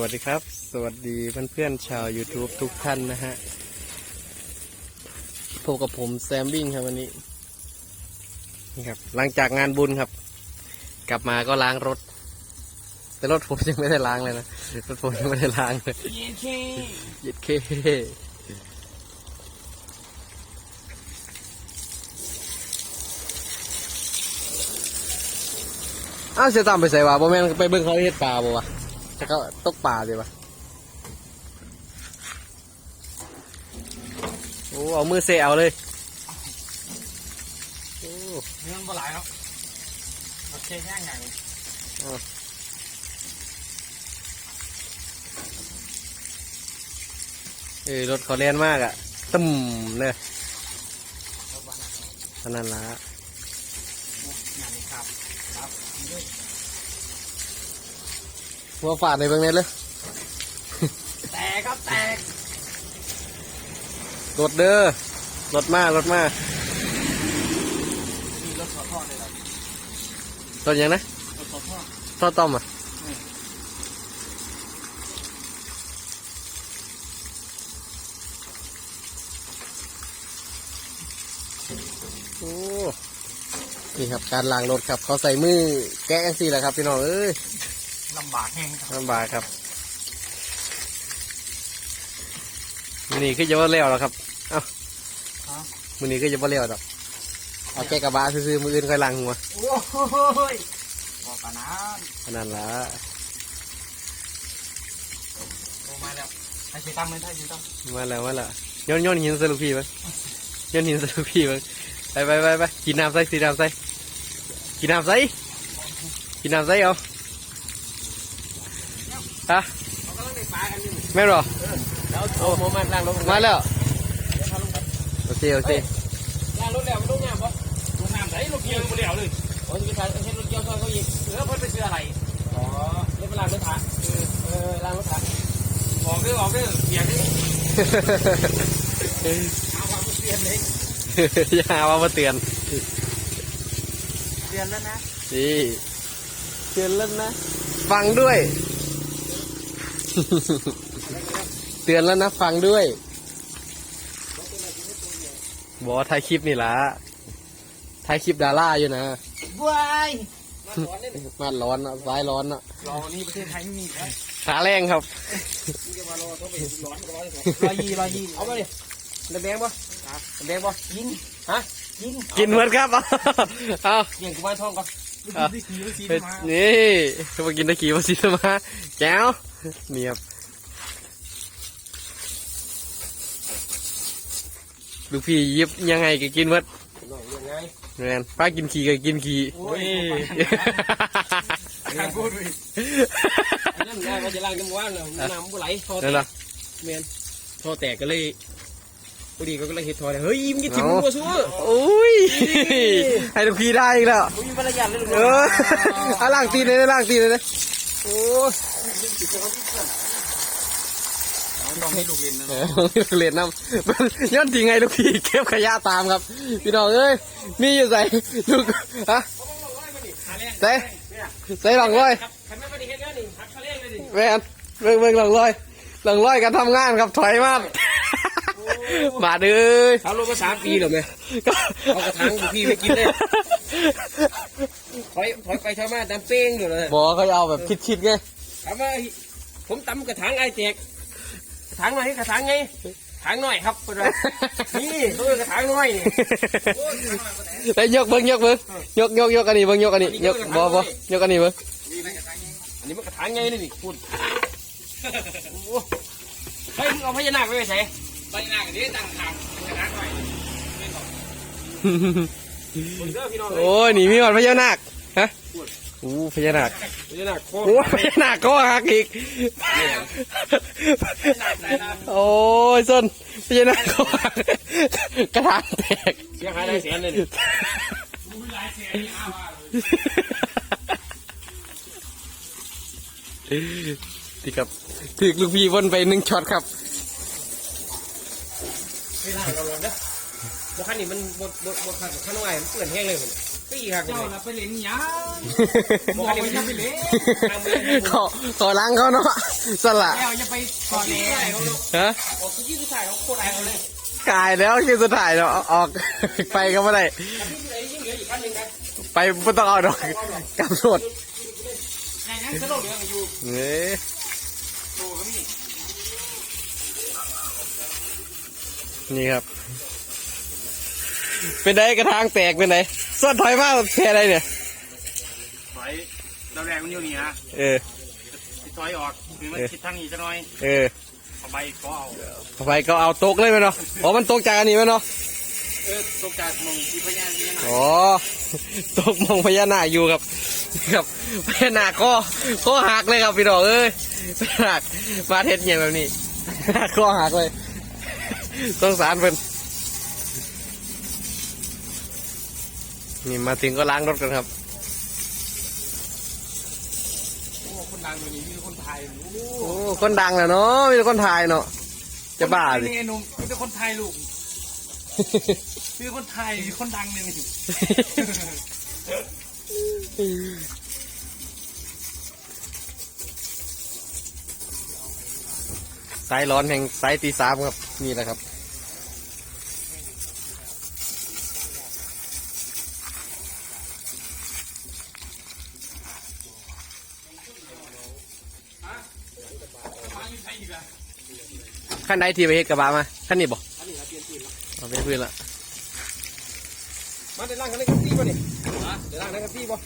วัสดีครับ สวัสดีเพื่อนๆชาว YouTube ทุกท่านนะฮะพบกับผมแซมบิงครับวันนี้นี่ครับ หลังจากงานบุญครับ กลับมาก็ล้างรถ แต่รถผมยังไม่ได้ล้างเลยนะรถผมยังไม่ได้ล้างเลยเย้เคเย็ดเคอ้าวเสียตามไปใส่วะบ่แม่นไปเบิ่งเขาเฮ็ดปลาบ่วะ จะเขาตกปลาดีวะโอ้เอามือเสเอาเลยโอ้เงินบ่หลายเนาะโอเคง่ายง่ายเอ้ยรถเขาเล่นมากอะตึมเลยขนาดละงานครับครับด้วย หัวฝาดในเบื้องนี้เลย แตกครับแตกรถเด้อรถมากรถมากมีรถขอทอดเลยเหรอรถยังนะรถขอทอดทอดต้อมอะอืมโอ้นี่ครับการล้างรถครับ เขาใส่มือแกะกันสิแหละครับพี่น้องเอ้ยลำบากแห้งครับลำบากครับ มือนี้คือจะว่าเลี้ยวแล้วครับ เอ้าฮะมือนี้คือจะว่าเลี้ยวดอกเอาแกะกระบะซื้อๆมืออื่นค่อยล้างหัวโอ้ยบอกกันนะขนาดละโอ้มาแล้วไทยสีตั้มเลยไทยสีตั้มมาแล้วมาแล้วโย้อนโย้อนหินใส่ลูกพี่มั้ยโย้อนหินใส่ลูกพี่มั้ยไปไปไปไปกินน้ำใส่สีน้ำใส่กินน้ำใส่กินน้ำใส่เอา ฮะเขากำลังได้ปลากันอยู่แม่นเหรอแล้วเอาโมมันล้างรถมาแล้วเดี๋ยวพาลงไปโอเคโอเคล้างรถแล้วมันลงน้ำปะลงน้ำไหนรถเกี่ยวมันเลี้ยวเลยโอ้ยจะไปเห็นรถเกี่ยวซอยเขาอีกเออเพิ่นไปซื้ออะไรอ๋อเดี๋ยวไปล้างรถถังเออเออล้างรถถังออกเด้อออกเด้อเปียกเด้อเอาความเปลี่ยนเลยอย่ามามาเตือนเปลี่ยนแล้วนะนี่เตือนแล้วนะฟังด้วย เตือนแล้วนะฟังด้วย บอกว่าถ่ายคลิปนี่ละถ่ายคลิปดาราอยู่นะวายมาสอนเล่นมาร้อนอะสายร้อนอะรอนี่ประเทศไทยไม่มีแล้วขาแรงครับนี่จะมารอต้องไปร้อนร้อนรอยีรอยีเอาไปดิน้ำแดงปะน้ำแดงปะยิงฮะยิงกินเหมือนครับเอาเอาเกี่ยงกุมารทองก่อนเอาวิธีวิธีเฮ้ยมานี่เขามากินตะกี้มาสิมาแก้ว เนียบลูกพี่ยิบยังไงก็กินหมดหน่อยยังไงแมนป้ากินขี้ก็กินขี้โอ้ยทางกูด้วยนั่นแหละว่าจะล้างน้ำว่านน้ำบุไหลทอแตนั่นเหรอกเมียนทอแตกก็เลยพอดีก็เลยเห็ดทอเลยเฮ้ยมึงจะถิ่มกูซัวโอ้ยให้ลูกพี่ได้อีกแล้วมึงมีมารยาทเลยลูกเออเอาล่างตีนเลยนะล่างตีนเลยนะ โอ้ยต้องให้ลูกเรียนนะเออเรียนน้ำย้อนจริงไงลูกพี่เก็บขยะตามครับ พี่น้องเอ้ยมีอยู่ใส่ลูกฮะใส่ใส่หลังร้อยไม่เสธนี่หักเขาเรียกเลยดิแมนเบิ่งเบิ่งหลังร้อยหลังร้อยกันทำงานครับถอยมากมาเด้อเขาลงมาสามปีหรอไหมเอากระถางลูกพี่ไปกินเลย ถอยถอยไปชาวบ้านตามเป้งอยู่เลยบอกเขาจะเอาแบบคิดๆไงถามว่าผมตำกระถางไอ้แจกกระถางไหนกระถางไงถางหน่อยครับเป็นไรนี่ตัวกระถางน้อยนี่ไปยกเบิ้งยกเบิ้งยกยกยกอันนี้เบิ้งยกอันนี้ยกบอบอยกอันนี้เบิ้งอันนี้มันกระถางไงนี่นี่พูดเฮ้ยมึงเอาพญานาคไปไหนพญานาคอันนี้ตั้งทางกระถางหน่อยคนเด้อพี่น้องโอ้ยนี่มีหอดพญานาคฮะ อู้พญานาคพญานาคโคโอ้ยพญานาคก็หักอีกโอ้ยส้นพญานาคก็หักกระถางแตกเสียหายหลายแสนเลยที่ครับถึกลูกพี่วนไปหนึ่งช็อตครับไม่ได้เราลองนะบคันนี้มันบดบดบดขันข้างนอกมันเปื่อนแห้งเลยผม ปี้ครับเจ้าน่ะไปเล่นหยังบอกว่าอย่าไปเล่นขอขอล้างเขาเนาะสละแล้วอย่าไปก่อนเลยฮะโอ้ยที่ถ่ายเขาโคตรไอ้เลยกายแล้วคือสุดท้ายเนาะออกไปก็ไม่ได้ที่เหลือยิ่งเหลืออีกคันหนึ่งนะไปไม่ต้องเอาดอกกำหนดในนั้นสโลเหลืออยู่เอ้ยโอ้ยนี่นี่ครับ เป็นไงกระทางแตกเป็นไง ส่วนถอยมากแค่ไรเนี่ย ถอยเราแรงมันอยู่นี่นะเออ ถอยออกคือมันคิดทางนี้จะน้อยเออเอาใบก็เอาไปก็เอาตกเลยไหมเนาะ อ๋อ มันตกจากอันนี้ไหมเนาะ เออ ตกจากมองที่พญานี่นะอ๋อ ตกมองพญานาคอยู่ครับ ครับพญานาคก็ก็หักเลยครับพี่ดอกเอ้ยพญานาคมาเท็ดอย่างแบบนี้ก็หักเลยสงสารเพิ่น นี่มาถึงก็ล้างรถกันครับโอ้คนดังอยู่นี่มีคนไทยโอ้โอ้คนดังนะเนาะมีแต่คนถ่ายเนาะจะบ้าสินี่หนุ่มมีแต่คนไทยลูกคือคนไทยคนดังเลยนี่สายร้อนแห่งสายตีสามครับนี่แหละครับ ขั้นใดที่ไปเฮ็ดกระบะมาขั้นนี้บ่อันนี้เราเปลี่ยนปืนแล้วเอาไปพื้นละมาเดี๋ยวล่างกันในคัสซี่ป่ะนี่เดี๋ยวล่างในคัสซี่ป่ะ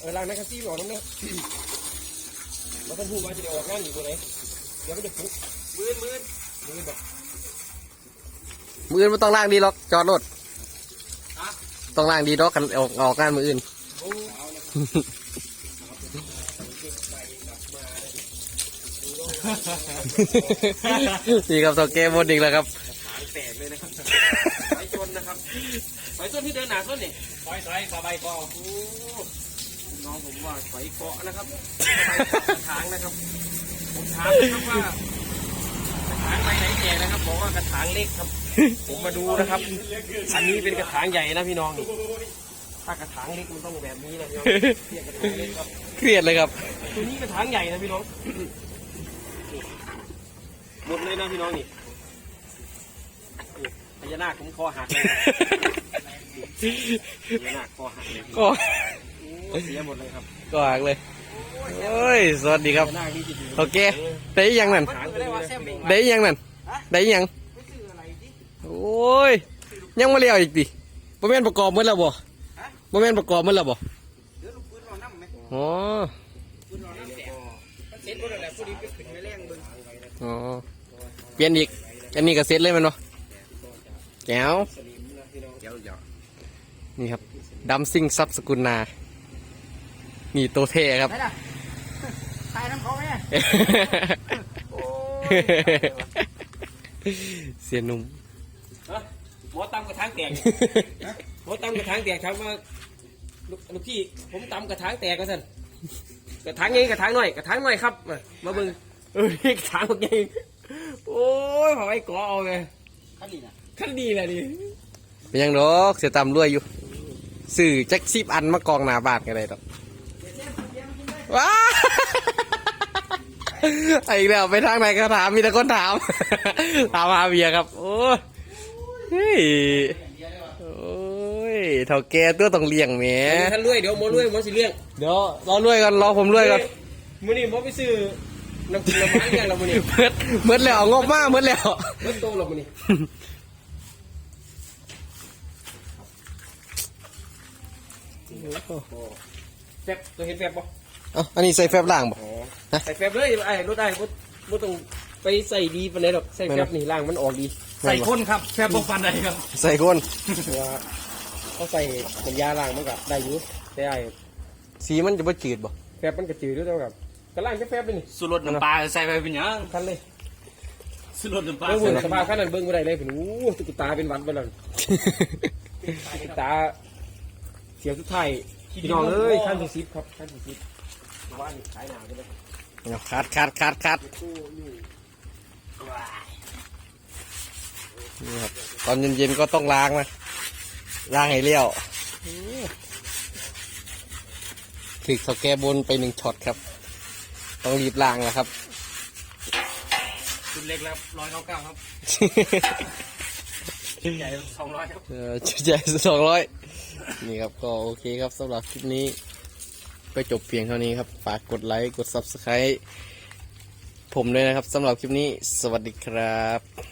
เออล่างในคัสซี่บอกน้องเนี่ยมาต้องพูดว่าจะเดี๋ยวออกงานอยู่ตรงไหนเดี๋ยวมันจะฟุกมืนมืนมืนแบบมืออื่นไม่ต้องล่างดีหรอกจอดรถฮะต้องล่างดีหรอกกันออกออกงานมืออื่น โอ้เอาเลย นี่ครับตัวเกมบนอีกแล้วครับหางแตกเลยนะครับสายชนนะครับสายชนที่เดินหนาส้นนี่สายสายสบายเกาะโอ้น้องผมว่าสายเกาะนะครับทางนะครับผมถามนะครับว่ากระถางใบไหนแก่นะครับบอกว่ากระถางเล็กครับ ผมมาดูนะครับ อันนี้เป็นกระถางใหญ่นะพี่น้องนี่ถ้ากระถางเล็กมันต้องแบบนี้นะพี่น้องเรียกกระถางเล็กครับเครียดเลยครับ ตัวนี้กระถางใหญ่นะพี่น้อง หมดเลยนะพี่น้องนี่นี่พญานาคผมคอหักเลยนะพญานาคคอหักเลยก็โอ้เสียหมดเลยครับก็หักเลยโอ้ยสวัสดีครับ พญานาคนี่จะอยู่โอเคได้อีหยังนั่นหางไปเลยว่าแซมบิงได้อีหยังนั่นได้อีหยังไม่ซื้ออะไรดิโอ้ยยังมาเลี้ยวอีกดิบ่แม่นประกอบหมดแล้วบ่บ่แม่นประกอบหมดแล้วบ่เดี๋ยวลูกปืนเรานั่งไหมอ๋อปืนเรานั่งแตกมันเซ็ตหมดแล้วพอดีไปขึ้นไปแรงเบิ้งอ๋อ เปลี่ยนอีก อันนี้ก็เสร็จเลยแมันบ่แก้วสลิมนะพี่น้องเดี๋ยวเดี๋ยวนี่ครับดัมซิงซับสกุลนา นี่ตัวเท่ครับไปล่ะตายน้ำเขาไหมโอ้เสียหนุ่มหมอตำกระถางแตกหมอตำกระถางแตกครับว่าลูกลูกพี่ผมตำกระถางแตกก็ท่านกระถางไงกระถางหน่อยกระถางหน่อยครับมามาเบิ่งเอ้ยกระถางใหญ่ โอ้ยพอไอ้กอเอาไงขั้นดีนะขั้นดีแหละดิเป็นยังดอกเสียตามรวยอยู่สื่อจักซิบอันมากองหนาบาทกันเลยดอกว้าไอ้อีกแล้วไปทางไหนก็ถามมีแต่คนถาม ถามหาเบียร์ครับ โอ้ยเฮ้ยโอ้ยเท่าแกตัวต้องเลี้ยงแหมท่านรวยเดี๋ยวหมอรวยหมอสิเลี้ยงเดี๋ยวรอรวยกันรอผมรวยก่อนมื้อนี้หมอไปซื้อ น้ำกินน้ำมันเนี่ยเรามื้อนี้เมื่อเมื่อแล้วงบมากเมื่อแล้วเมื่อโตเรามื้อนี้แฟบตัวเห็นแฟบปะเอ้าอันนี้ใส่แฟบล่างบ่ใส่แฟบเลยไอ้รถไอ้รถรถต้องไปใส่ดีปานไหนหรอกใส่แฟบนี่ล่างมันออกดี ใส่คนครับแฟบบ่ฟันได้ครับ ใส่คนว่าเขาใส่เป็นยาล่างมันก็ได้อยู่แต่ไอ้สีมันจะไม่จืดบ่แฟบมันก็จืดด้วยเท่ากับ ก็ล่างแค่แฟบเลยนี่สุรสน้ำปลาใส่ไปเป็นหยังทันเลยสุรสน้ำปลาเบิ่งใส่หุ่นไปสภาพขั้นนั้นเบิ่งบ่ได้เลยเป็นอู้ตุ๊กตาเป็นหวัดไปแล้วตุ๊กตาเสียงสุดท้ายพี่น้องเอ้ยขั้นที่สิบครับขั้นที่สิบว่านี่ขายหนาวใช่ไหมครับเอาคัดคัดคัดคัดนี่ครับตอนเย็นๆก็ต้องล้างนะล้างให้เลี้ยวถึกเขาแก้บนไปหนึ่งช็อตครับ ต้องรีบล้างแล้วครับชุดเล็กแล้วร้อยเก้าเก้าครับใหญ่สองร้อยครับเออชุดใหญ่สองร้อยนี่ครับก็โอเคครับสำหรับคลิปนี้ ก็จบเพียงเท่านี้ครับ ฝากกดไลค์ กด Subscribe ผมด้วยนะครับสำหรับคลิปนี้ สวัสดีครับ